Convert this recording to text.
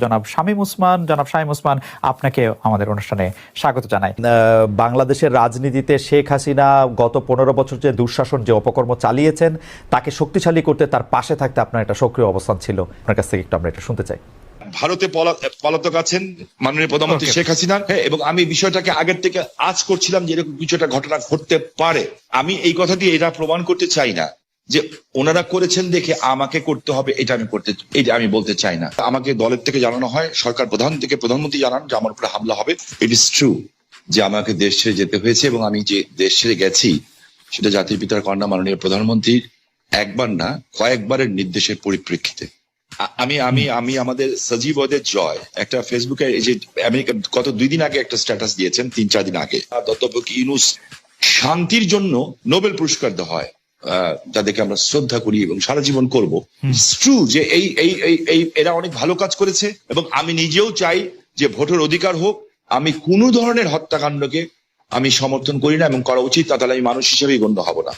জনাব শামীম উসমান। জনাব শামীম উসমান আপনাকে আমাদের অনুষ্ঠানে স্বাগত জানাই। বাংলাদেশের রাজনীতিতে শেখ হাসিনা গত পনেরো বছর যে দুঃশাসন যে অপকর্ম চালিয়েছেন তাকে শক্তিশালী করতে তার পাশে থাকতে আপনার একটা সক্রিয় অবস্থান ছিল। আপনার কাছ থেকে একটু আমরা এটা শুনতে চাই। ভারতে পলা- পলাতক আছেন মাননীয় প্রধানমন্ত্রী শেখ হাসিনা। হ্যাঁ, এবং আমি বিষয়টাকে আগের থেকে আজ করছিলাম যে এরকম কিছু একটা ঘটনা ঘটতে পারে। আমি এই কথাটি এটা প্রমাণ করতে চাই না। যে ওনারা করেছেন দেখে আমাকে করতে হবে, এটা আমি করতে, এটা আমি বলতে চাই না। আমাকে দলের থেকে জানানো হয়, সরকার প্রধান থেকে প্রধানমন্ত্রী জানান যে আমার উপরে হামলা হবে। ইট ইস ট্রু যে আমাকে দেশ ছেড়ে যেতে হয়েছে এবং আমি যে দেশ ছেড়ে গেছি, সেটা জাতির পিতার কন্যা মাননীয় প্রধানমন্ত্রীর একবার না, কয়েকবারের নির্দেশের পরিপ্রেক্ষিতে। আমি আমি আমি আমাদের সজীব ওদের জয়, একটা ফেসবুকে এই যে আমেরিকা গত দুই দিন আগে একটা স্ট্যাটাস দিয়েছেন, তিন, চার দিন আগে। দত্তপক ইউনুস শান্তির জন্য নোবেল পুরস্কার দেওয়া হয়। যাদেরকে আমরা শ্রদ্ধা করি এবং সারা জীবন করব। ট্রু যে এই এই এই এই এরা অনেক ভালো কাজ করেছে এবং আমি নিজেও চাই যে ভোটের অধিকার হোক আমি কোনো ধরনের হত্যাকাণ্ডকে আমি সমর্থন করি না এবং করা উচিত তা তাহলে আমি মানুষ হিসেবেই গণ্য হব না।